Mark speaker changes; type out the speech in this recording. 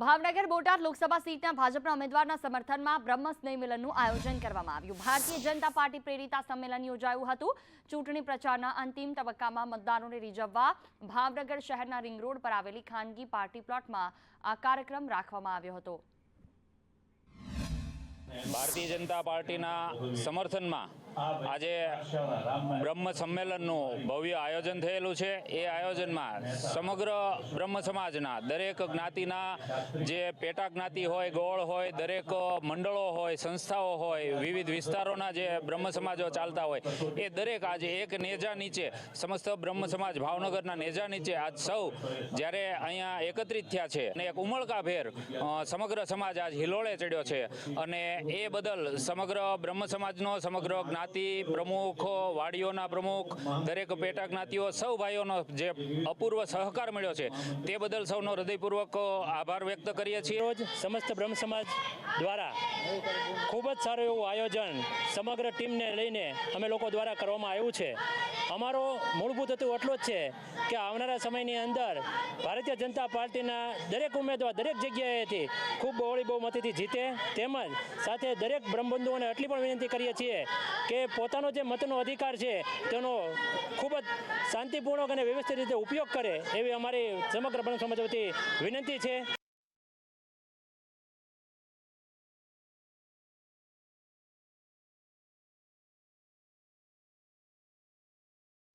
Speaker 1: ભાવનગર બોટાદ લોકસભા સીટના ભાજપના ઉમેદવારના સમર્થનમાં બ્રહ્મ સ્નેહ આયોજન કરવામાં આવ્યું. ભારતીય જનતા પાર્ટી પ્રેરિત સંમેલન યોજાયું હતું. ચૂંટણી પ્રચારના અંતિમ તબક્કામાં મતદારોને રીઝવવા ભાવનગર શહેરના રિંગ રોડ પર આવેલી ખાનગી પાર્ટી પ્લોટમાં આ કાર્યક્રમ રાખવામાં આવ્યો હતો.
Speaker 2: ભારતીય જનતા પાર્ટીના સમર્થનમાં આજે બ્રહ્મ સંમેલનનું ભવ્ય આયોજન થયેલું છે. એ આયોજનમાં સમગ્ર બ્રહ્મ સમાજના દરેક જ્ઞાતિના જે પેટા જ્ઞાતિ હોય ગોળ હોય દરેક મંડળો હોય સંસ્થાઓ હોય વિવિધ વિસ્તારોના જે બ્રહ્મ સમાજો ચાલતા હોય એ દરેક આજે એક નેજા નીચે સમસ્ત બ્રહ્મ સમાજ ભાવનગરના નેજા નીચે આજ સૌ જ્યારે અહીંયા એકત્રિત થયા છે અને એક ઉમળકાભેર સમગ્ર સમાજ આજ હિલોળે ચડ્યો છે. અને એ બદલ સમગ્ર બ્રહ્મ સમાજનો સમગ્ર જ્ઞાતિ પ્રમુખ, વાડીઓના પ્રમુખ, દરેક પેટા જ્ઞાતિઓ, સૌ ભાઈઓનો જે અપૂર્વ સહકાર મળ્યો છે, તે બદલ સૌનો હૃદયપૂર્વક આભાર વ્યક્ત કરીએ છીએ.
Speaker 3: રોજ સમસ્ત બ્રહ્મ સમાજ દ્વારા ખૂબ જ સારું એવું આયોજન સમગ્ર ટીમને લઈને અમે લોકો દ્વારા કરવામાં આવ્યું છે. અમારો મૂળભૂત હેતુ એટલો જ છે કે આવનારા સમયની અંદર ભારતીય જનતા પાર્ટીના દરેક ઉમેદવાર, દરેક જગ્યાએથી ખૂબ બહોળી બહુમતીથી જીતે. તેમજ સાથે દરેક બ્રહ્મબંધુઓને એટલી પણ વિનંતી કરીએ છીએ કે પોતાનો જે મતનો અધિકાર છે, તેનો ખૂબ જ શાંતિપૂર્વક અને વ્યવસ્થિત રીતે ઉપયોગ કરે એવી અમારી સમગ્ર બ્રહ્મ સમાજ વિનંતી છે.